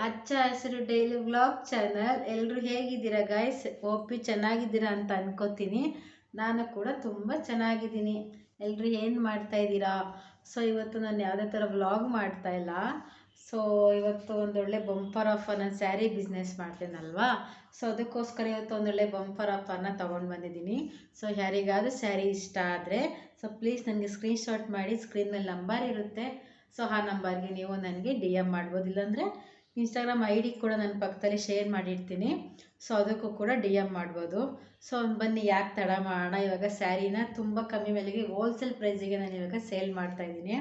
ಹಚ್ಚ ಹಸಿರು daily vlog channel. ಎಲ್ಲರೂ ಹೇಗಿದ್ದೀರಾ ಗಾಯ್ಸ್ ಒಪ್ಪಿ ಚೆನ್ನಾಗಿದ್ದೀರಾ ಅಂತ ಅನ್ಕೋತೀನಿ. ನಾನು ಕೂಡ ತುಂಬ ಚೆನ್ನಾಗಿದ್ದೀನಿ. ಎಲ್ಲರೂ ಏನು ಮಾಡ್ತಾ ಇದ್ದೀರಾ? ಸೊ ಇವತ್ತು ನಾನು ಯಾವುದೇ ಥರ ವ್ಲಾಗ್ ಮಾಡ್ತಾ ಇಲ್ಲ. ಸೊ ಇವತ್ತು ಒಂದೊಳ್ಳೆ ಬಂಪರ್ ಆಫರ್ ಸ್ಯಾರಿ ಬಿಸ್ನೆಸ್ ಮಾಡ್ತೇನಲ್ವಾ? ಸೊ ಅದಕ್ಕೋಸ್ಕರ ಇವತ್ತು ಒಂದೊಳ್ಳೆ ಬಂಪರ್ ಆಫರ್ನ ತೊಗೊಂಡು ಬಂದಿದ್ದೀನಿ. ಸೊ ಯಾರಿಗಾದ್ರೂ ಸ್ಯಾರಿ ಇಷ್ಟ ಆದರೆ ಸೊ ಪ್ಲೀಸ್ ನನಗೆ ಸ್ಕ್ರೀನ್ಶಾಟ್ ಮಾಡಿ ಸ್ಕ್ರೀನ್ ಮೇಲೆ ನಂಬರ್ ಇರುತ್ತೆ. ಸೊ ಆ ನಂಬರ್ಗೆ ನೀವು ನನಗೆ ಡಿ ಎಂ ಮಾಡ್ಬೋದು. ಇಲ್ಲಾಂದರೆ ಇನ್ಸ್ಟಾಗ್ರಾಮ್ ಐ ಡಿ ಕೂಡ ನನ್ನ ಪಕ್ಕದಲ್ಲಿ ಶೇರ್ ಮಾಡಿರ್ತೀನಿ. ಸೊ ಅದಕ್ಕೂ ಕೂಡ ಡಿ ಎಂ ಮಾಡ್ಬೋದು. ಸೊ ಬನ್ನಿ, ಯಾಕೆ ತಡ ಮಾಡೋಣ? ಇವಾಗ ಸ್ಯಾರಿನ ತುಂಬ ಕಮ್ಮಿ ಬೆಲೆಗೆ ಹೋಲ್ಸೇಲ್ ಪ್ರೈಸಿಗೆ ನಾನು ಇವಾಗ ಸೇಲ್ ಮಾಡ್ತಾ ಇದ್ದೀನಿ.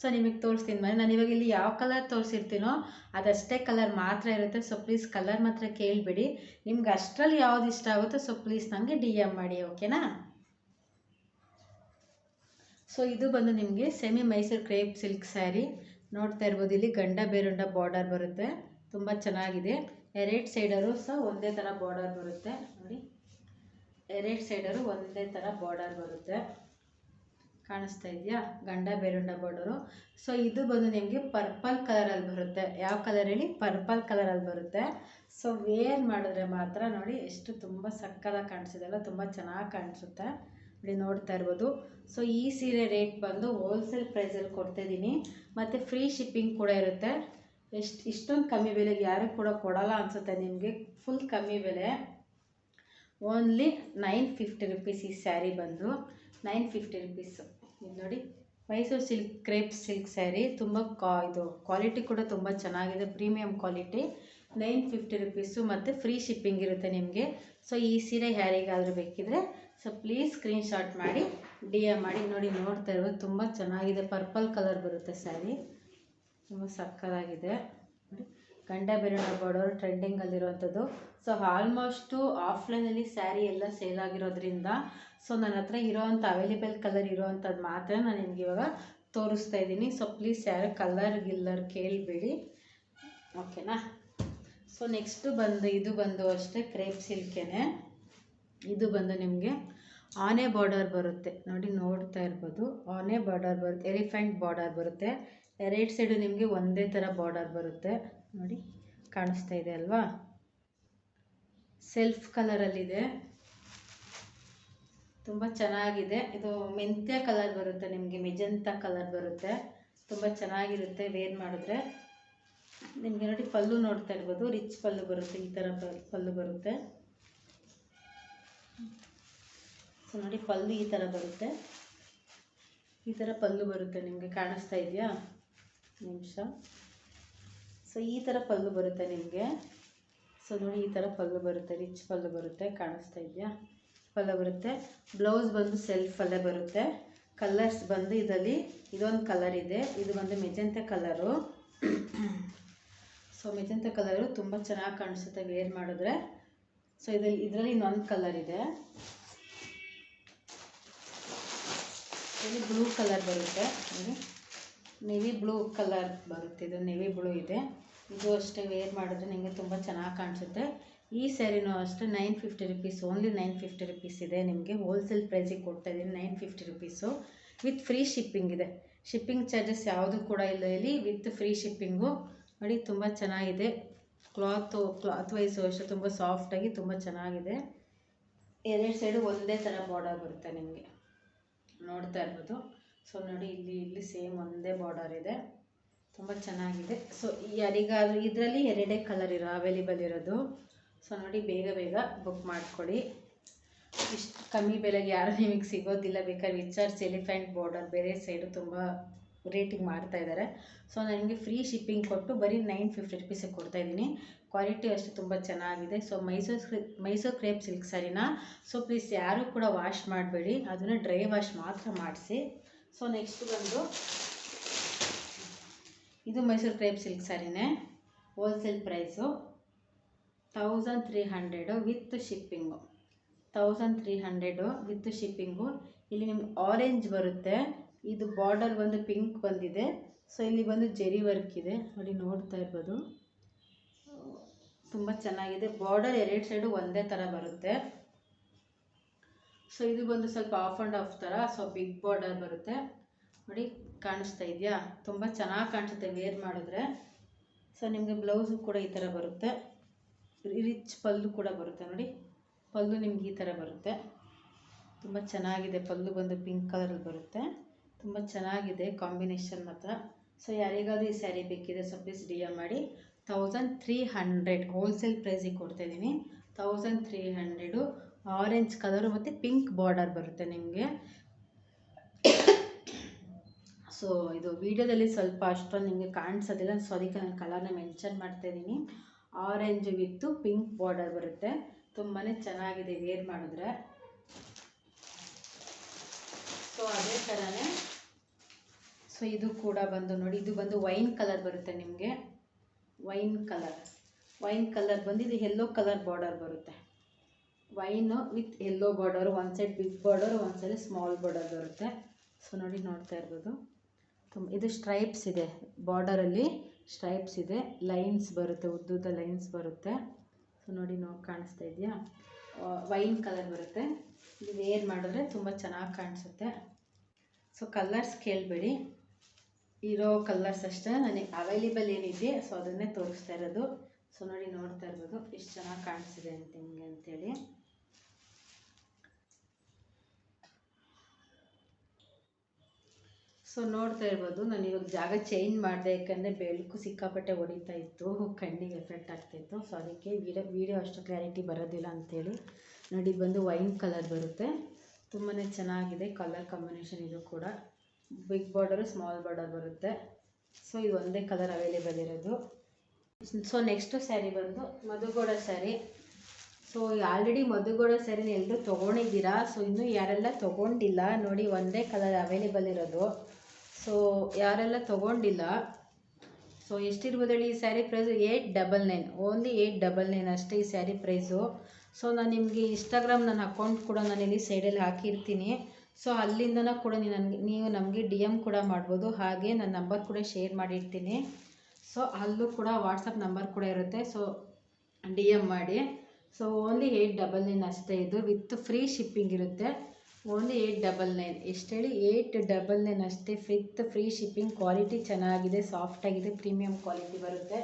ಸೊ ನಿಮಗೆ ತೋರಿಸ್ತೀನಿ. ಮನೆ ನಾನು ಇವಾಗ ಇಲ್ಲಿ ಯಾವ ಕಲರ್ ತೋರಿಸಿರ್ತೀನೋ, ಅದಷ್ಟೇ ಕಲರ್ ಮಾತ್ರ ಇರುತ್ತೆ. ಸೊ ಪ್ಲೀಸ್ ಕಲರ್ ಮಾತ್ರ ಕೇಳಿಬಿಡಿ. ನಿಮ್ಗೆ ಅಷ್ಟರಲ್ಲಿ ಯಾವ್ದು ಇಷ್ಟ ಆಗುತ್ತೋ ಸೊ ಪ್ಲೀಸ್ ನನಗೆ ಡಿ ಎಂ ಮಾಡಿ ಓಕೆನಾ ಸೊ ಇದು ಬಂದು ನಿಮಗೆ semi Mysuru crepe silk sari ನೋಡ್ತಾ ಇರ್ಬೋದು, ಇಲ್ಲಿ ಗಂಡ ಬೇರುಂಡ ಬಾರ್ಡರ್ ಬರುತ್ತೆ. ತುಂಬ ಚೆನ್ನಾಗಿದೆ. ಎರಡು ಸೈಡರು ಸಹ ಒಂದೇ ಥರ ಬಾರ್ಡರ್ ಬರುತ್ತೆ. ನೋಡಿ. ಎರಡು ಸೈಡರು ಒಂದೇ ಥರ ಬಾರ್ಡರ್ ಬರುತ್ತೆ. ಕಾಣಿಸ್ತಾ ಇದೆಯಾ? ಗಂಡ ಬೇರುಂಡ ಬಾರ್ಡರು ಸೊ ಇದು ಬಂದು ನಿಮಗೆ ಪರ್ಪಲ್ ಕಲರಲ್ಲಿ ಬರುತ್ತೆ. ಯಾವ ಕಲರ್ ಹೇಳಿ? ಪರ್ಪಲ್ ಕಲರಲ್ಲಿ ಬರುತ್ತೆ. ಸೊ ವೇರ್ ಮಾಡಿದ್ರೆ ಮಾತ್ರ ನೋಡಿ ಎಷ್ಟು ತುಂಬ ಸಕ್ಕದಾಗಿ ಕಾಣಿಸಿದೆಲ್ಲ ತುಂಬ ಚೆನ್ನಾಗಿ ಕಾಣಿಸುತ್ತೆ. ನೋಡಿ ನೋಡ್ತಾ ಇರ್ಬೋದು. ಸೊ ಈ ಸೀರೆ ರೇಟ್ ಬಂದು ಹೋಲ್ಸೇಲ್ ಪ್ರೈಸಲ್ಲಿ ಕೊಡ್ತಾಯಿದ್ದೀನಿ ಮತ್ತು ಫ್ರೀ ಶಿಪ್ಪಿಂಗ್ ಕೂಡ ಇರುತ್ತೆ. ಎಷ್ಟು, ಇಷ್ಟೊಂದು ಕಮ್ಮಿ ಬೆಲೆಗೆ ಯಾರು ಕೂಡ ಕೊಡಲ್ಲ ಅನಿಸುತ್ತೆ ನಿಮಗೆ. ಫುಲ್ ಕಮ್ಮಿ ಬೆಲೆ. ಓನ್ಲಿ ನೈನ್ ಫಿಫ್ಟಿ ರುಪೀಸ್ ಈ ಸ್ಯಾರಿ ಬಂದು. ನೈನ್ ಫಿಫ್ಟಿ ರುಪೀಸು ಇದು ನೋಡಿ. Mysuru silk crepe silk sari ತುಂಬ ಕಾ, ಇದು ಕ್ವಾಲಿಟಿ ಕೂಡ ತುಂಬ ಚೆನ್ನಾಗಿದೆ. Premium quality nine fifty rupees ಮತ್ತು ಫ್ರೀ ಶಿಪ್ಪಿಂಗ್ ಇರುತ್ತೆ ನಿಮಗೆ. ಸೊ ಈ ಸೀರೆ ಯಾರಿಗಾದರೂ ಬೇಕಿದ್ರೆ ಸೊ ಪ್ಲೀಸ್ ಸ್ಕ್ರೀನ್ಶಾಟ್ ಮಾಡಿ ಡಿ ಎ ಮಾಡಿ. ನೋಡಿ, ನೋಡ್ತಾ ಇರ್ಬೋದು ತುಂಬ ಚೆನ್ನಾಗಿದೆ. ಪರ್ಪಲ್ ಕಲರ್ ಬರುತ್ತೆ ಸ್ಯಾರಿ ತುಂಬ ಸಕ್ಕತ್ತಾಗಿದೆ. ನೋಡಿ, ಗಂಡ ಬೆರಳ ಬಾರ್ಡರ್ ಟ್ರೆಂಡಿಂಗಲ್ಲಿರುವಂಥದ್ದು ಸೊ ಆಲ್ಮೋಸ್ಟು ಆಫ್ಲೈನಲ್ಲಿ ಸ್ಯಾರಿ ಎಲ್ಲ ಸೇಲ್ ಆಗಿರೋದ್ರಿಂದ ಸೊ ನನ್ನ ಹತ್ರ ಇರೋವಂಥ ಅವೈಲೇಬಲ್ ಕಲರ್ ಇರೋವಂಥದ್ದು ಮಾತ್ರ ನಾನು ನಿಮ್ಗೆ ಇವಾಗ ತೋರಿಸ್ತಾ ಇದ್ದೀನಿ. ಸೊ ಪ್ಲೀಸ್ ಯಾರು ಕಲರ್ ಗಿಲ್ಲರ್ ಕೇಳಬೇಡಿ. ಓಕೆನಾ ಸೊ ನೆಕ್ಸ್ಟು ಬಂದು, ಇದು ಬಂದು ಅಷ್ಟೇ ಕ್ರೇಪ್ ಸಿಲ್ಕೇನೆ ಇದು ಬಂದು ನಿಮಗೆ ಆನೆ ಬಾರ್ಡರ್ ಬರುತ್ತೆ. ನೋಡಿ, ನೋಡ್ತಾ ಇರ್ಬೋದು. ಆನೆ ಬಾರ್ಡರ್ ಬರುತ್ತೆ ಎಲಿಫೆಂಟ್ ಬಾರ್ಡರ್ ಬರುತ್ತೆ. ಎರಡು ಸೈಡು ನಿಮಗೆ ಒಂದೇ ಥರ ಬಾರ್ಡರ್ ಬರುತ್ತೆ. ನೋಡಿ, ಕಾಣಿಸ್ತಾ ಇದೆ ಅಲ್ವಾ? ಸೆಲ್ಫ್ ಕಲರಲ್ಲಿದೆ ತುಂಬ ಚೆನ್ನಾಗಿದೆ. ಇದು ಮೆಂತ್ಯ ಕಲರ್ ಬರುತ್ತೆ ನಿಮಗೆ, ಮೆಜಂತ ಕಲರ್ ಬರುತ್ತೆ. ತುಂಬ ಚೆನ್ನಾಗಿರುತ್ತೆ ವೇರ್ ಮಾಡಿದ್ರೆ. ನಿಮಗೆ ನೋಡಿ, ಪಲ್ಲು ನೋಡ್ತಾ ಇರ್ಬೋದು. ರಿಚ್ ಪಲ್ಲು ಬರುತ್ತೆ, ಈ ಥರ ಪಲ್ಲು ಬರುತ್ತೆ. ಸೊ ನೋಡಿ ಪಲ್ಲು ಈ ಥರ ಬರುತ್ತೆ. ಈ ಥರ ಪಲ್ಲು ಬರುತ್ತೆ. ನಿಮಗೆ ಕಾಣಿಸ್ತಾ ಇದೆಯಾ? ನಿಮಿಷ. ಸೊ ಈ ಥರ ಪಲ್ಲು ಬರುತ್ತೆ ನಿಮಗೆ. ಸೊ ನೋಡಿ ಈ ಥರ ಪಲ್ಲು ಬರುತ್ತೆ. ರಿಚ್ ಪಲ್ಲು ಬರುತ್ತೆ. ಕಾಣಿಸ್ತಾ ಇದೆಯಾ? ಪಲ್ಲು ಬರುತ್ತೆ. ಬ್ಲೌಸ್ ಬಂದು ಸೆಲ್ಫಲ್ಲೇ ಬರುತ್ತೆ. ಕಲರ್ಸ್ ಬಂದು ಇದರಲ್ಲಿ ಇದೊಂದು ಕಲರ್ ಇದೆ. ಇದು ಬಂದು magenta colour so magenta colour ತುಂಬ ಚೆನ್ನಾಗಿ ಕಾಣಿಸುತ್ತೆ ವೇರ್ ಮಾಡಿದ್ರೆ. ಸೊ ಇದರಲ್ಲಿ ಇದರಲ್ಲಿ ಇನ್ನೊಂದು ಕಲರ್ ಇದೆ. ಇಲ್ಲಿ ಬ್ಲೂ ಕಲರ್ ಬರುತ್ತೆ. ನೆವಿ ಬ್ಲೂ ಕಲರ್ ಬರುತ್ತೆ. ಇದು ನೆವಿ ಬ್ಲೂ ಇದೆ. ಇದು ಅಷ್ಟೇ ವೇರ್ ಮಾಡಿದ್ರೆ ನಿಮಗೆ ತುಂಬ ಚೆನ್ನಾಗಿ ಕಾಣಿಸುತ್ತೆ. ಈ ಸ್ಯಾರಿನೂ ಅಷ್ಟೇ nine fifty rupees only nine fifty rupees ಇದೆ. ನಿಮಗೆ ಹೋಲ್ಸೇಲ್ ಪ್ರೈಸಿಗೆ ಕೊಡ್ತಾ ಇದ್ದೀನಿ nine fifty rupees with free shipping ಇದೆ. ಶಿಪ್ಪಿಂಗ್ ಚಾರ್ಜಸ್ ಯಾವುದು ಕೂಡ ಇಲ್ಲ ಇಲ್ಲಿ. ವಿತ್ ಫ್ರೀ ಶಿಪ್ಪಿಂಗು ನೋಡಿ ತುಂಬ ಚೆನ್ನಾಗಿದೆ. ಕ್ಲಾತು ಕ್ಲಾತ್ ವೈಸು ಅಷ್ಟೇ ತುಂಬ ಸಾಫ್ಟಾಗಿ ತುಂಬ ಚೆನ್ನಾಗಿದೆ. ಎರಡು ಸೈಡು ಒಂದೇ ಥರ ಬಾರ್ಡರ್ ಬರುತ್ತೆ ನಿಮಗೆ. ನೋಡ್ತಾ ಇರ್ಬೋದು. ಸೊ ನೋಡಿ, ಇಲ್ಲಿ ಇಲ್ಲಿ ಸೇಮ್ ಒಂದೇ ಬಾರ್ಡರ್ ಇದೆ. ತುಂಬ ಚೆನ್ನಾಗಿದೆ. ಸೊ ಯಾರಿಗಾದರೂ ಇದರಲ್ಲಿ ಎರಡೇ ಕಲರ್ ಇರೋ ಅವೈಲೇಬಲ್ ಇರೋದು. ಸೊ ನೋಡಿ, ಬೇಗ ಬೇಗ ಬುಕ್ ಮಾಡಿಕೊಡಿ. ಇಷ್ಟು ಕಮ್ಮಿ ಬೆಲೆಗೆ ಯಾರು ನಿಮಗೆ ಸಿಗೋದಿಲ್ಲ. ಬೇಕಾದ್ರೆ ವಿಚಾರ್ಸ್, ಎಲಿಫೆಂಟ್ ಬಾರ್ಡರ್ ಬೇರೆ ಸೈಡು ತುಂಬ ರೇಟಿಗೆ ಮಾಡ್ತಾ ಇದ್ದಾರೆ ಸೊ ನನಗೆ ಫ್ರೀ ಶಿಪ್ಪಿಂಗ್ ಕೊಟ್ಟು ಬರೀ ನೈನ್ ಫಿಫ್ಟಿ ರುಪೀಸಿಗೆ ಕೊಡ್ತಾಯಿದ್ದೀನಿ ಕ್ವಾಲಿಟಿ ಅಷ್ಟು ತುಂಬ ಚೆನ್ನಾಗಿದೆ. So Mysuru Mysuru crepe silk ಸ್ಯಾರಿನ so please ಯಾರೂ ಕೂಡ ವಾಶ್ ಮಾಡಬೇಡಿ. ಅದನ್ನು ಡ್ರೈ ವಾಶ್ ಮಾತ್ರ ಮಾಡಿಸಿ. ಸೊ ನೆಕ್ಸ್ಟ್ ಬಂದು ಇದು Mysuru crepe silk ಸ್ಯಾರಿನೇ wholesale price thousand three hundred with shipping thousand three hundred with shipping ಇಲ್ಲಿ ನಿಮ್ಗೆ ಆರೆಂಜ್ ಬರುತ್ತೆ. ಇದು ಬಾರ್ಡರ್ ಬಂದು ಪಿಂಕ್ ಬಂದಿದೆ. ಸೊ ಇಲ್ಲಿ ಬಂದು ಜೆರಿ ವರ್ಕ್ ಇದೆ. ನೋಡಿ, ನೋಡ್ತಾ ಇರ್ಬೋದು. ತುಂಬ ಚೆನ್ನಾಗಿದೆ. ಬಾರ್ಡರ್ ಎರಡು ಸೈಡು ಒಂದೇ ಥರ ಬರುತ್ತೆ. ಸೊ ಇದು ಬಂದು ಸ್ವಲ್ಪ ಆಫ್ ಆ್ಯಂಡ್ ಆಫ್ ಥರ ಸೊ ಬಿಗ್ ಬಾರ್ಡರ್ ಬರುತ್ತೆ. ನೋಡಿ, ಕಾಣಿಸ್ತಾ ಇದೆಯಾ? ತುಂಬ ಚೆನ್ನಾಗಿ ಕಾಣಿಸುತ್ತೆ ವೇರ್ ಮಾಡಿದ್ರೆ. ಸೊ ನಿಮಗೆ ಬ್ಲೌಸು ಕೂಡ ಈ ಥರ ಬರುತ್ತೆ. ರಿಚ್ ಪಲ್ಲು ಕೂಡ ಬರುತ್ತೆ, ನೋಡಿ. ಪಲ್ಲು ನಿಮ್ಗೆ ಈ ಥರ ಬರುತ್ತೆ. ತುಂಬ ಚೆನ್ನಾಗಿದೆ ಪಲ್ಲು ಬಂದು ಪಿಂಕ್ ಕಲರಲ್ಲಿ ಬರುತ್ತೆ. ತುಂಬ ಚೆನ್ನಾಗಿದೆ ಕಾಂಬಿನೇಷನ್ ಮಾತ್ರ. ಸೊ ಯಾರಿಗಾದ್ರೂ ಈ ಸ್ಯಾರಿ ಬೇಕಿದೆ ಸೊ ಪ್ಲೀಸ್ ಡಿ ಎಂ ಮಾಡಿ. ತೌಸಂಡ್ ತ್ರೀ ಹಂಡ್ರೆಡ್ ಹೋಲ್ಸೇಲ್ ಪ್ರೈಸಿಗೆ ಕೊಡ್ತಾಯಿದ್ದೀನಿ thousand three hundred orange colour ಮತ್ತು ಪಿಂಕ್ ಬಾರ್ಡರ್ ಬರುತ್ತೆ ನಿಮಗೆ. ಸೊ ಇದು ವಿಡಿಯೋದಲ್ಲಿ ಸ್ವಲ್ಪ ಅಷ್ಟೊಂದು ನಿಮಗೆ ಕಾಣಿಸೋದಿಲ್ಲ. ಸೊ ಅದಕ್ಕೆ ನಾನು ಕಲರ್ನ ಮೆನ್ಷನ್ ಮಾಡ್ತಾ ಇದ್ದೀನಿ ಆರೆಂಜ್ ವಿತ್ತು ಪಿಂಕ್ ಬಾರ್ಡರ್ ಬರುತ್ತೆ. ತುಂಬಾ ಚೆನ್ನಾಗಿದೆ ವೇರ್ ಮಾಡಿದ್ರೆ. ಸೊ ಅದೇ ಥರನೇ ಸೊ ಇದು ಕೂಡ ಬಂದು ನೋಡಿ, ಇದು ಬಂದು ವೈನ್ ಕಲರ್ ಬರುತ್ತೆ ನಿಮಗೆ. Wine colour. ವೈನ್ ಕಲರ್ ಬಂದು ಇದು ಯೆಲ್ಲೋ ಕಲರ್ ಬಾರ್ಡರ್ ಬರುತ್ತೆ. ವೈನು ವಿತ್ ಯೆಲ್ಲೋ ಬಾರ್ಡರು ಒಂದು ಸೈಡ್ ಬಿಗ್ ಬಾರ್ಡರ್ ಒಂದು ಸೈಡ್ ಸ್ಮಾಲ್ ಬಾರ್ಡರ್ ಬರುತ್ತೆ. ಸೊ ನೋಡಿ ನೋಡ್ತಾ ಇರ್ಬೋದು. ತುಂಬ, ಇದು ಸ್ಟ್ರೈಪ್ಸ್ ಇದೆ. ಬಾರ್ಡರಲ್ಲಿ ಸ್ಟ್ರೈಪ್ಸ್ ಇದೆ. ಲೈನ್ಸ್ ಬರುತ್ತೆ ಉದ್ದುದ್ದ ಲೈನ್ಸ್ ಬರುತ್ತೆ. ಸೊ ನೋಡಿ ನೋ ಕಾಣಿಸ್ತಾ ಇದೆಯಾ? ವೈನ್ ಕಲರ್ ಬರುತ್ತೆ. ಇದು ವೇರ್ ಮಾಡಿದ್ರೆ ತುಂಬ ಚೆನ್ನಾಗಿ ಕಾಣಿಸುತ್ತೆ. ಸೊ ಕಲರ್ಸ್ ಕೇಳಬೇಡಿ. ಇರೋ ಕಲರ್ಸ್ ಅಷ್ಟೇ. ನನಗೆ ಅವೈಲೇಬಲ್ ಏನಿದೆ ಸೊ ಅದನ್ನೇ ತೋರಿಸ್ತಾ ಇರೋದು. ಸೊ ನೋಡಿ, ನೋಡ್ತಾ ಇರ್ಬೋದು. ಎಷ್ಟು ಚೆನ್ನಾಗಿ ಕಾಣಿಸಿದೆ ಅಂತ ಹಿಂಗೆ ಅಂತೇಳಿ. ಸೊ ನೋಡ್ತಾ ಇರ್ಬೋದು. ನಾನು ಇವಾಗ ಜಾಗ ಚೇಂಜ್ ಮಾಡಿದೆ, ಯಾಕಂದರೆ ಬೆಳಕು ಸಿಕ್ಕಾಪಟ್ಟೆ ಹೊಡಿತಾ ಇತ್ತು. ಕಣ್ಣಿಗೆ ಎಫೆಕ್ಟ್ ಆಗ್ತಾಯಿತ್ತು ಸೊ ಅದಕ್ಕೆ ವಿಡಿಯೋ ವೀಡಿಯೋ ಅಷ್ಟು ಕ್ಲಾರಿಟಿ ಬರೋದಿಲ್ಲ ಅಂಥೇಳಿ ನೋಡಿ, ಬಂದು ವೈನ್ ಕಲರ್ ಬರುತ್ತೆ. ತುಂಬಾ ಚೆನ್ನಾಗಿದೆ. ಕಲರ್ ಕಾಂಬಿನೇಷನ್ ಇದು ಕೂಡ. ಬಿಗ್ ಬಾರ್ಡರು, ಸ್ಮಾಲ್ ಬಾರ್ಡರ್ ಬರುತ್ತೆ. ಸೊ ಇದು ಒಂದೇ ಕಲರ್ ಅವೈಲೇಬಲ್ ಇರೋದು. ಸೊ ನೆಕ್ಸ್ಟು ಸ್ಯಾರಿ ಬಂದು ಮಧುಗೋಡ ಸ್ಯಾರಿ ಸೊ ಆಲ್ರೆಡಿ ಮಧುಗೋಡ ಸ್ಯಾರಿನ ಎಲ್ಲರೂ ತೊಗೊಂಡಿದ್ದೀರಾ? ಸೊ ಇನ್ನೂ ಯಾರೆಲ್ಲ ತೊಗೊಂಡಿಲ್ಲ, ನೋಡಿ ಒಂದೇ ಕಲರ್ ಅವೈಲೇಬಲ್ ಇರೋದು. ಸೊ ಯಾರೆಲ್ಲ ತೊಗೊಂಡಿಲ್ಲ? ಸೊ ಎಷ್ಟಿರ್ಬೋದು ಹೇಳಿ ಈ sari price eight double nine only eight double nine ಅಷ್ಟೇ ಈ ಸ್ಯಾರಿ ಪ್ರೈಸು ಸೊ ನಾನು ನಿಮಗೆ ಇನ್ಸ್ಟಾಗ್ರಾಮ್ ನನ್ನ ಅಕೌಂಟ್ ಕೂಡ ನಾನು ಇಲ್ಲಿ ಸೈಡಲ್ಲಿ ಹಾಕಿರ್ತೀನಿ. ಸೊ ಅಲ್ಲಿಂದನೂ ಕೂಡ ನೀವು ನನಗೆ, ನೀವು ನಮಗೆ ಡಿ ಎಂ ಕೂಡ ಮಾಡ್ಬೋದು. ಹಾಗೆ ನನ್ನ ನಂಬರ್ ಕೂಡ ಶೇರ್ ಮಾಡಿರ್ತೀನಿ. ಸೊ ಅಲ್ಲೂ ಕೂಡ ವಾಟ್ಸಪ್ ನಂಬರ್ ಕೂಡ ಇರುತ್ತೆ. ಸೊ ಡಿ ಎಂ ಮಾಡಿ. So only eight double nine ಅಷ್ಟೇ ಇದು. ವಿತ್ ಫ್ರೀ ಶಿಪ್ಪಿಂಗ್ ಇರುತ್ತೆ. ಓನ್ಲಿ ಏಯ್ಟ್ ಡಬಲ್ ನೈನ್ ಎಷ್ಟು ಹೇಳಿ? ಏಯ್ಟ್ ಡಬಲ್ ನೈನ್ ಅಷ್ಟೇ. ವಿತ್ ಫ್ರೀ ಶಿಪ್ಪಿಂಗ್ ಕ್ವಾಲಿಟಿ ಚೆನ್ನಾಗಿದೆ. ಸಾಫ್ಟಾಗಿದೆ ಪ್ರೀಮಿಯಂ ಕ್ವಾಲಿಟಿ ಬರುತ್ತೆ.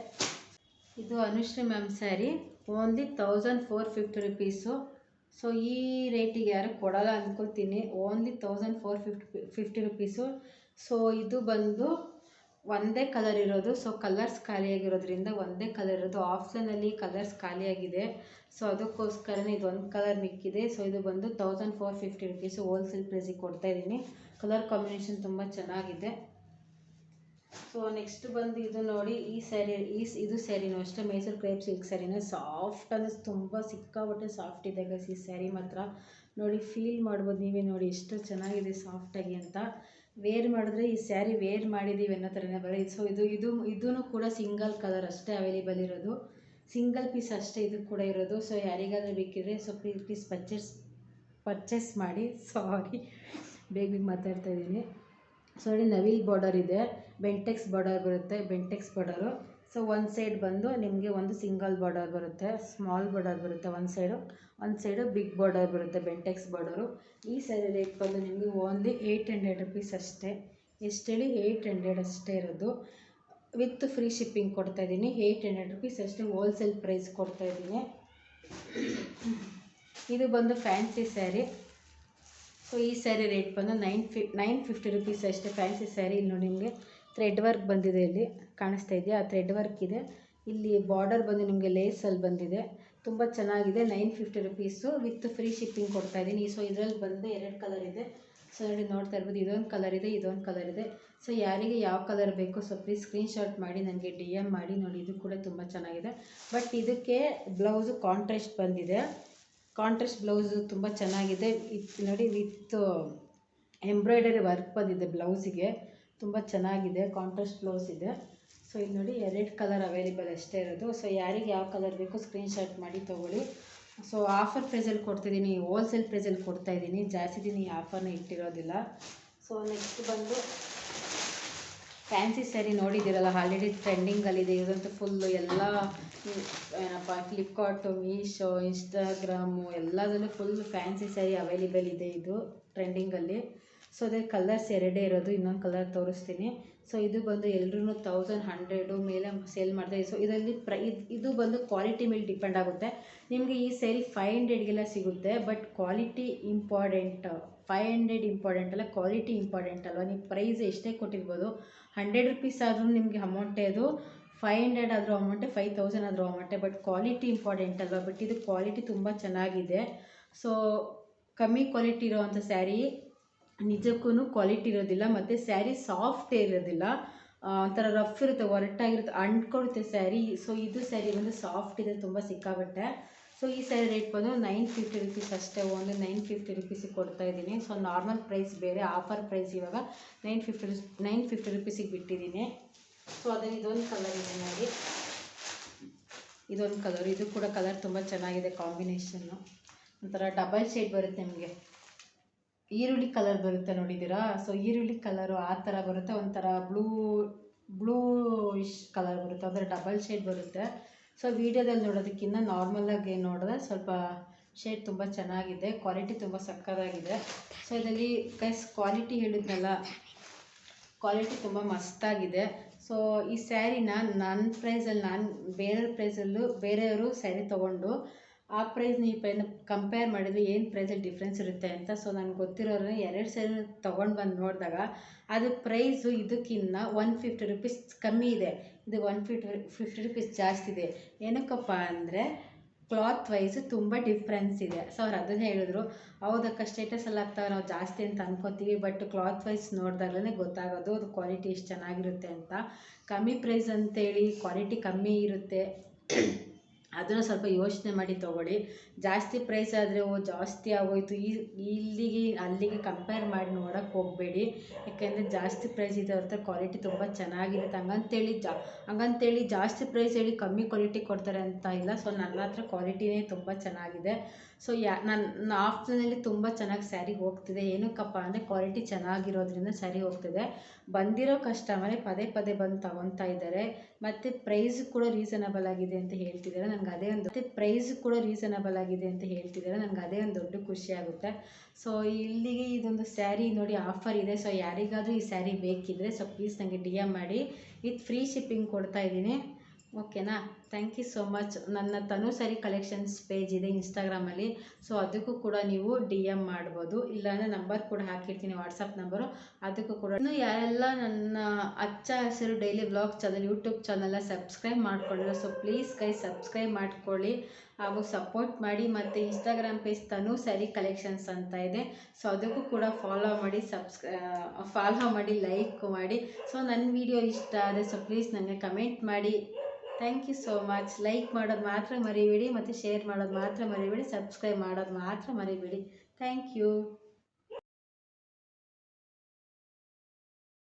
ಇದು Anushree ma'am sari only thousand four fifty rupees so ಈ ರೇಟಿಗೆ ಯಾರು ಕೊಡಲ್ಲ ಅಂದ್ಕೊಳ್ತೀನಿ only thousand four fifty fifty rupees so ಇದು ಬಂದು ಒಂದೇ ಕಲರ್ ಇರೋದು. ಸೊ ಕಲರ್ಸ್ ಖಾಲಿಯಾಗಿರೋದ್ರಿಂದ ಒಂದೇ ಕಲರ್ ಇರೋದು. ಆಫ್ಲೈನಲ್ಲಿ ಕಲರ್ಸ್ ಖಾಲಿಯಾಗಿದೆ. ಸೊ ಅದಕ್ಕೋಸ್ಕರನೇ ಇದೊಂದು ಕಲರ್ ಮಿಕ್ಕಿದೆ. ಸೊ ಇದು ಬಂದು thousand four fifty rupees wholesale ಪ್ರೈಸಿಗೆ ಕೊಡ್ತಾಯಿದ್ದೀನಿ ಕಲರ್ ಕಾಂಬಿನೇಷನ್ ತುಂಬ ಚೆನ್ನಾಗಿದೆ. ಸೊ ನೆಕ್ಸ್ಟ್ ಬಂದು ಇದು ನೋಡಿ, ಈ ಸ್ಯಾರಿ ಈ ಇದು ಸ್ಯಾರಿನೂ ಅಷ್ಟೇ ಮೈಸೂರು ಕ್ರೇಪ್ ಸಿಲ್ಕ್ ಸ್ಯಾರಿನ ಸಾಫ್ಟ್ ಅಂದರೆ ತುಂಬ ಸಿಕ್ಕಾಬಟ್ಟೆ ಸಾಫ್ಟ್ ಇದೆ ಗೈಸ್ ಈ ಸ್ಯಾರಿ ಮಾತ್ರ. ನೋಡಿ ಫೀಲ್ ಮಾಡ್ಬೋದು ನೀವೇ ನೋಡಿ, ಎಷ್ಟು ಚೆನ್ನಾಗಿದೆ ಸಾಫ್ಟಾಗಿ ಅಂತ. ವೇರ್ ಮಾಡಿದ್ರೆ ಈ ಸ್ಯಾರಿ ವೇರ್ ಮಾಡಿದ್ದೀವಿ ಅನ್ನೋ ಥರನೇ ಬರೀ ಸೊ ಇದು ಇದು ಇದೂ ಕೂಡ ಸಿಂಗಲ್ ಕಲರ್ ಅಷ್ಟೇ ಅವೈಲೇಬಲ್ ಇರೋದು. ಸಿಂಗಲ್ ಪೀಸ್ ಅಷ್ಟೇ ಇದು ಕೂಡ ಇರೋದು. ಸೊ ಯಾರಿಗಾದರೂ ಬೇಕಿದ್ರೆ so please please purchase purchase ಮಾಡಿ. ಸಾರಿ ಬೇಗ ಬೇಗ ಮಾತಾಡ್ತಾ ಇದ್ದೀನಿ. ಸೊ ನೋಡಿ, ನವಿಲ್ ಬಾರ್ಡರ್ ಇದೆ. ಬೆಂಟೆಕ್ಸ್ ಬಾರ್ಡರ್ ಬರುತ್ತೆ ಬೆಂಟೆಕ್ಸ್ ಬಾರ್ಡರು ಸೊ ಒಂದು ಸೈಡ್ ಬಂದು ನಿಮಗೆ ಒಂದು ಸಿಂಗಲ್ ಬಾರ್ಡರ್ ಬರುತ್ತೆ ಸ್ಮಾಲ್ ಬಾರ್ಡರ್ ಬರುತ್ತೆ ಒಂದು ಸೈಡು ಒಂದು ಸೈಡು ಬಿಗ್ ಬಾರ್ಡರ್ ಬರುತ್ತೆ ಬೆಂಟೆಕ್ಸ್ ಬಾರ್ಡರು ಈ ಸ್ಯಾರಿ ರೇಟ್ ಬಂದು ನಿಮಗೆ ಓನ್ಲಿ ಏಯ್ಟ್ ಹಂಡ್ರೆಡ್ ರುಪೀಸ್ ಅಷ್ಟೇ. ಎಷ್ಟು ಹೇಳಿ ಏಯ್ಟ್ ಹಂಡ್ರೆಡ್ ಅಷ್ಟೇ ಇರೋದು. ವಿತ್ ಫ್ರೀ ಶಿಪ್ಪಿಂಗ್ ಕೊಡ್ತಾ ಇದ್ದೀನಿ. ಏಯ್ಟ್ ಹಂಡ್ರೆಡ್ ರುಪೀಸ್ ಅಷ್ಟೇ ಹೋಲ್ಸೇಲ್ ಪ್ರೈಸ್ ಕೊಡ್ತಾ ಇದ್ದೀನಿ. ಇದು ಬಂದು ಫ್ಯಾನ್ಸಿ ಸ್ಯಾರಿ ಸೊ ಈ ಸ್ಯಾರಿ ರೇಟ್ ಬಂದು ನೈನ್ ಫಿ ನೈನ್ ಫಿಫ್ಟಿ ರುಪೀಸ್ ಅಷ್ಟೇ ಫ್ಯಾನ್ಸಿ ಸ್ಯಾರಿ ಇಲ್ಲಿ ನಿಮಗೆ. ಥ್ರೆಡ್ ವರ್ಕ್ ಬಂದಿದೆ ಇಲ್ಲಿ, ಕಾಣಿಸ್ತಾ ಇದೆಯಾ? ಆ ಥ್ರೆಡ್ ವರ್ಕ್ ಇದೆ. ಇಲ್ಲಿ ಬಾರ್ಡರ್ ಬಂದು ನಿಮಗೆ ಲೇಸಲ್ಲಿ ಬಂದಿದೆ. ತುಂಬ ಚೆನ್ನಾಗಿದೆ. Nine fifty rupees with free shipping ಕೊಡ್ತಾ ಇದ್ದೀನಿ ಸೊ ಇದರಲ್ಲಿ ಬಂದು ಎರಡು ಕಲರ್ ಇದೆ. ಸೊ ನೋಡಿ, ನೋಡ್ತಾ ಇರ್ಬೋದು, ಇದೊಂದು ಕಲರ್ ಇದೆ, ಇದೊಂದು ಕಲರ್ ಇದೆ. ಸೊ ಯಾರಿಗೆ ಯಾವ ಕಲರ್ ಬೇಕು ಸೊ ಪ್ಲೀಸ್ ಸ್ಕ್ರೀನ್ಶಾಟ್ ಮಾಡಿ ನನಗೆ ಡಿ ಎಂ ಮಾಡಿ. ನೋಡಿ, ಇದು ಕೂಡ ತುಂಬ ಚೆನ್ನಾಗಿದೆ. ಬಟ್ ಇದಕ್ಕೆ ಬ್ಲೌಸು ಕಾಂಟ್ರೆಸ್ಟ್ ಬಂದಿದೆ. ಕಾಂಟ್ರೆಸ್ಟ್ ಬ್ಲೌಸು ತುಂಬ ಚೆನ್ನಾಗಿದೆ. ಇತ್ ನೋಡಿ, ವಿತ್ ಎಂಬ್ರಾಯ್ಡರಿ ವರ್ಕ್ ಬಂದಿದೆ ಬ್ಲೌಸಿಗೆ ತುಂಬ ಚೆನ್ನಾಗಿದೆ ಕಾಂಟ್ರಾಸ್ಟ್ ಬ್ಲೌಸ್ ಇದೆ. ಸೊ ಇಲ್ಲಿ ನೋಡಿ ಎರಡು ಕಲರ್ ಅವೈಲೇಬಲ್ ಅಷ್ಟೇ ಇರೋದು. ಸೊ ಯಾರಿಗೆ ಯಾವ ಕಲರ್ ಬೇಕು ಸ್ಕ್ರೀನ್ಶಾಟ್ ಮಾಡಿ ತೊಗೊಳ್ಳಿ. ಸೊ ಆಫರ್ ಪ್ರೈಸಲ್ಲಿ ಕೊಡ್ತಿದ್ದೀನಿ ಹೋಲ್ಸೇಲ್ ಪ್ರೈಸಲ್ಲಿ ಕೊಡ್ತಾ ಇದ್ದೀನಿ. ಜಾಸ್ತಿ ದಿನ ಆಫರ್ನ ಇಟ್ಟಿರೋದಿಲ್ಲ. ಸೊ ನೆಕ್ಸ್ಟ್ ಬಂದು ಫ್ಯಾನ್ಸಿ ಸ್ಯಾರಿ ನೋಡಿದ್ದೀರಲ್ಲ ಆಲ್ರೆಡಿ ಟ್ರೆಂಡಿಂಗಲ್ಲಿದೆ ಇದಂತೂ ಫುಲ್ಲು ಎಲ್ಲ, ಏನಪ್ಪ ಫ್ಲಿಪ್ಕಾರ್ಟು ಮೀಶೋ ಇನ್ಸ್ಟಾಗ್ರಾಮು ಎಲ್ಲದರಲ್ಲೂ ಫುಲ್ ಫ್ಯಾನ್ಸಿ ಸ್ಯಾರಿ ಅವೈಲೇಬಲ್ ಇದೆ ಇದು ಟ್ರೆಂಡಿಂಗಲ್ಲಿ ಸೊ ಅದೇ ಕಲರ್ಸ್ ಎರಡೇ ಇರೋದು, ಇನ್ನೊಂದು ಕಲರ್ ತೋರಿಸ್ತೀನಿ. ಸೊ ಇದು ಬಂದು ಎಲ್ರೂ ತೌಸಂಡ್ ಹಂಡ್ರೆಡು ಮೇಲೆ ಸೇಲ್ ಮಾಡ್ತಾರೆ ಸೊ ಇದರಲ್ಲಿ ಪ್ರೈ, ಇದು ಬಂದು ಕ್ವಾಲಿಟಿ ಮೇಲೆ ಡಿಪೆಂಡ್ ಆಗುತ್ತೆ. ನಿಮಗೆ ಈ ಸೇಲ್ ಫೈವ್ ಹಂಡ್ರೆಡ್ಗೆಲ್ಲ ಸಿಗುತ್ತೆ but quality important five hundred important ಅಲ್ಲ ಕ್ವಾಲಿಟಿ ಇಂಪಾರ್ಟೆಂಟ್ ಅಲ್ವಾ? ನೀವು ಪ್ರೈಸ್ ಎಷ್ಟೇ ಕೊಟ್ಟಿರ್ಬೋದು ಹಂಡ್ರೆಡ್ ರುಪೀಸ್ ಆದರೂ ನಿಮಗೆ ಅಮೌಂಟೇ ಅದು ಫೈವ್ ಹಂಡ್ರೆಡ್ ಆದರೂ ಅಮೌಂಟೆ ಫೈವ್ ತೌಸಂಡ್ ಆದರೂ ಅಮೌಂಟೆ ಬಟ್ ಕ್ವಾಲಿಟಿ ಇಂಪಾರ್ಟೆಂಟ್ ಅಲ್ವಾ? ಬಟ್ ಇದು ಕ್ವಾಲಿಟಿ ತುಂಬ ಚೆನ್ನಾಗಿದೆ. ಸೊ ಕಮ್ಮಿ ಕ್ವಾಲಿಟಿ ಇರೋವಂಥ ಸ್ಯಾರಿ ನಿಜಕ್ಕೂ ಕ್ವಾಲಿಟಿ ಇರೋದಿಲ್ಲ, ಮತ್ತು ಸ್ಯಾರಿ ಸಾಫ್ಟೇ ಇರೋದಿಲ್ಲ. ಒಂಥರ ರಫ್ ಇರುತ್ತೆ, ಒರಟಾಗಿರುತ್ತೆ ಅಂಟ್ಕೊಡುತ್ತೆ ಸ್ಯಾರಿ ಸೊ ಇದು ಸ್ಯಾರಿ ಬಂದು ಸಾಫ್ಟ್ ಇದೆ ತುಂಬ ಸಿಕ್ಕಾಬಟ್ಟೆ ಸೊ ಈ ಸ್ಯಾರಿ ರೇಟ್ ಬಂದು ನೈನ್ ಫಿಫ್ಟಿ ರುಪೀಸ್ ಅಷ್ಟೇ, ಒಂದು ನೈನ್ ಫಿಫ್ಟಿ ರುಪೀಸಿಗೆ ಕೊಡ್ತಾ ಇದ್ದೀನಿ. ಸೊ ನಾರ್ಮಲ್ ಪ್ರೈಸ್ ಬೇರೆ ಆಫರ್ ಪ್ರೈಸ್ ಇವಾಗ ನೈನ್ ಫಿಫ್ಟಿ ನೈನ್ ಫಿಫ್ಟಿ ರುಪೀಸಿಗೆ ಬಿಟ್ಟಿದ್ದೀನಿ. ಸೊ ಅದನ್ನು ಇದೊಂದು ಕಲರ್ ಇದೆ ನೋಡಿ. ಇದೊಂದು ಕಲರ್ ಇದು ಕೂಡ ಕಲರ್ ತುಂಬ ಚೆನ್ನಾಗಿದೆ ಕಾಂಬಿನೇಷನ್ನು ಒಂಥರ ಡಬಲ್ ಶೇಡ್ ಬರುತ್ತೆ ನಿಮಗೆ. ಈರುಳ್ಳಿ ಕಲರ್ ಬರುತ್ತೆ ನೋಡಿದ್ದೀರಾ? ಸೊ ಈರುಳ್ಳಿ ಕಲರು ಆ ಥರ ಬರುತ್ತೆ. ಒಂಥರ ಬ್ಲೂ ಬ್ಲೂ ಇಶ್ ಕಲರ್ ಬರುತ್ತೆ. ಅಂದರೆ ಡಬಲ್ ಶೇಡ್ ಬರುತ್ತೆ. ಸೊ ವೀಡಿಯೋದಲ್ಲಿ ನೋಡೋದಕ್ಕಿಂತ ನಾರ್ಮಲಾಗಿ ನೋಡಿದ್ರೆ ಸ್ವಲ್ಪ ಶೇಡ್ ತುಂಬ ಚೆನ್ನಾಗಿದೆ. ಕ್ವಾಲಿಟಿ ತುಂಬ ಸಕ್ಕತ್ತಾಗಿದೆ ಸೊ ಇದರಲ್ಲಿ ಗೈಸ್ ಕ್ವಾಲಿಟಿ ಹೇಳಿದ್ನಲ್ಲ. ಕ್ವಾಲಿಟಿ ತುಂಬ ಮಸ್ತಾಗಿದೆ. ಸೊ ಈ ಸ್ಯಾರಿನ ನನ್ನ ಪ್ರೈಸಲ್ಲಿ ನಾನು ಬೇರೆಯವ್ರ ಪ್ರೈಸಲ್ಲೂ ಬೇರೆಯವರು ಸ್ಯಾರಿ ತೊಗೊಂಡು ಆ ಪ್ರೈಸ್ನ ಈ ಕಂಪೇರ್ ಮಾಡಿದರೆ ಏನು ಪ್ರೈಸಲ್ಲಿ ಡಿಫ್ರೆನ್ಸ್ ಇರುತ್ತೆ ಅಂತ. ಸೊ ನನಗೆ ಗೊತ್ತಿರೋರು ಎರಡು ಸಲ ತೊಗೊಂಡು ಬಂದು ನೋಡಿದಾಗ ಅದು ಪ್ರೈಸು ಇದಕ್ಕಿನ್ನ ಒನ್ ಫಿಫ್ಟಿ ರುಪೀಸ್ ಕಮ್ಮಿ ಇದೆ. ಇದು ಒನ್ ಫಿಫ್ಟಿ ಫಿಫ್ಟಿ ರುಪೀಸ್ ಜಾಸ್ತಿ ಇದೆ. ಏನಕ್ಕಪ್ಪ ಅಂದರೆ ಕ್ಲಾತ್ ವೈಸ್ ತುಂಬ ಡಿಫ್ರೆನ್ಸ್ ಇದೆ. ಸೊ ಅವ್ರು ಅದನ್ನೇ ಹೇಳಿದ್ರು. ಹೌದಕ್ಕ ಸ್ಟೇಟಸಲ್ಲಿ ಹಾಕ್ತಾವೆ ನಾವು ಜಾಸ್ತಿ ಅಂತ ಅನ್ಕೋತೀವಿ ಬಟ್ ಕ್ಲಾತ್ ವೈಸ್ ನೋಡಿದಾಗಲೇ ಗೊತ್ತಾಗೋದು, ಅದು ಕ್ವಾಲಿಟಿ ಎಷ್ಟು ಚೆನ್ನಾಗಿರುತ್ತೆ ಅಂತ. ಕಮ್ಮಿ ಪ್ರೈಸ್ ಅಂತೇಳಿ ಕ್ವಾಲಿಟಿ ಕಮ್ಮಿ ಇರುತ್ತೆ. ಅದನ್ನು ಸ್ವಲ್ಪ ಯೋಚನೆ ಮಾಡಿ ತೊಗೊಳ್ಳಿ. ಜಾಸ್ತಿ ಪ್ರೈಸ್ ಆದರೆ, ಓ, ಜಾಸ್ತಿ ಆಗೋಯಿತು. ಈ, ಇಲ್ಲಿಗೆ, ಅಲ್ಲಿಗೆ ಕಂಪೇರ್ ಮಾಡಿ ನೋಡೋಕ್ಕೆ ಹೋಗಬೇಡಿ. ಯಾಕೆಂದರೆ ಜಾಸ್ತಿ ಪ್ರೈಸ್ ಇದೆ ಹತ್ರ ಕ್ವಾಲಿಟಿ ತುಂಬ ಚೆನ್ನಾಗಿರುತ್ತೆ ಹಂಗಂತೇಳಿ ಜಾ, ಹಂಗಂತೇಳಿ ಜಾಸ್ತಿ ಪ್ರೈಸ್ ಹೇಳಿ ಕಮ್ಮಿ ಕ್ವಾಲಿಟಿ ಕೊಡ್ತಾರೆ ಅಂತ ಇಲ್ಲ. ಸೊ ನನ್ನ ಹತ್ರ ಕ್ವಾಲಿಟಿನೇ ತುಂಬ ಚೆನ್ನಾಗಿದೆ. ಸೊ ಯಾ ನನ್ನ ಆಫ್ಲೈನಲ್ಲಿ ತುಂಬ ಚೆನ್ನಾಗಿ ಸ್ಯಾರಿ ಹೋಗ್ತಿದೆ. ಏನಕ್ಕಪ್ಪ ಅಂದರೆ ಕ್ವಾಲಿಟಿ ಚೆನ್ನಾಗಿರೋದ್ರಿಂದ ಸ್ಯಾರಿ ಹೋಗ್ತಿದೆ. ಬಂದಿರೋ ಕಸ್ಟಮರೇ ಪದೇ ಪದೇ ಬಂದು ತಗೊತಾ ಇದ್ದಾರೆ. ಮತ್ತು ಪ್ರೈಸ್ ಕೂಡ ರೀಸನಬಲ್ ಆಗಿದೆ ಅಂತ ಹೇಳ್ತಿದ್ದಾರೆ. ನನಗೆ ಅದೇ ಒಂದು, ಮತ್ತು ಪ್ರೈಸ್ ಕೂಡ ರೀಸನಬಲ್ ಆಗಿದೆ. ಅಂತ ಹೇಳ್ತಿದ್ದಾರೆ. ನನಗೆ ಅದೇ ಒಂದು ದೊಡ್ಡ ಖುಷಿ ಆಗುತ್ತೆ. ಸೊ ಇಲ್ಲಿಗೆ ಇದೊಂದು ಸ್ಯಾರಿ ನೋಡಿ ಆಫರ್ ಇದೆ. ಸೊ ಯಾರಿಗಾದರೂ ಈ ಸ್ಯಾರಿ ಬೇಕಿದ್ದರೆ ಸೊ ಪ್ಲೀಸ್ ನನಗೆ ಡಿ ಎಂ ಮಾಡಿ. ವಿತ್ ಫ್ರೀ ಶಿಪ್ಪಿಂಗ್ ಕೊಡ್ತಾ ಇದ್ದೀನಿ. ಓಕೆನಾ? ಥ್ಯಾಂಕ್ ಯು ಸೋ ಮಚ್ ನನ್ನ ತನು ಸರಿ ಕಲೆಕ್ಷನ್ಸ್ ಪೇಜ್ ಇದೆ ಇನ್ಸ್ಟಾಗ್ರಾಮಲ್ಲಿ ಸೊ ಅದಕ್ಕೂ ಕೂಡ ನೀವು ಡಿ ಎಂ ಮಾಡ್ಬೋದು. ಇಲ್ಲಾಂದರೆ ನಂಬರ್ ಕೂಡ ಹಾಕಿರ್ತೀನಿ ವಾಟ್ಸಪ್ ನಂಬರು ಅದಕ್ಕೂ ಕೂಡ ಇನ್ನು ಯಾರೆಲ್ಲ ನನ್ನ ಅಚ್ಚ ಹಸಿರು ಡೈಲಿ ವ್ಲಾಗ್ ಚಾನಲ್ ಯೂಟ್ಯೂಬ್ ಚಾನಲ್ನ ಸಬ್ಸ್ಕ್ರೈಬ್ ಮಾಡ್ಕೊಂಡಿರೋ ಸೊ ಪ್ಲೀಸ್ ಕೈ ಸಬ್ಸ್ಕ್ರೈಬ್ ಮಾಡ್ಕೊಳ್ಳಿ. ಹಾಗೂ ಸಪೋರ್ಟ್ ಮಾಡಿ. ಮತ್ತು Instagram page Tanu sari collections ಅಂತ ಇದೆ. ಸೊ ಅದಕ್ಕೂ ಕೂಡ ಫಾಲೋ ಮಾಡಿ ಸಬ್ಸ್ಕ್ರೈ ಫಾಲೋ ಮಾಡಿ ಲೈಕ್ ಮಾಡಿ. ಸೊ ನನ್ನ ವಿಡಿಯೋ ಇಷ್ಟ ಆದರೆ ಸೊ ಪ್ಲೀಸ್ ನನಗೆ ಕಮೆಂಟ್ ಮಾಡಿ. Thank you so much like ಮಾಡೋದು ಮಾತ್ರ ಮರಿಬೇಡಿ, ಮತ್ತು ಶೇರ್ ಮಾಡೋದು ಮಾತ್ರ ಮರಿಬೇಡಿ ಸಬ್ಸ್ಕ್ರೈಬ್ ಮಾಡೋದು ಮಾತ್ರ ಮರಿಬೇಡಿ. Thank you